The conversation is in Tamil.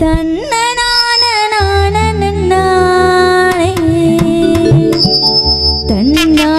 தன்னனான தன்னா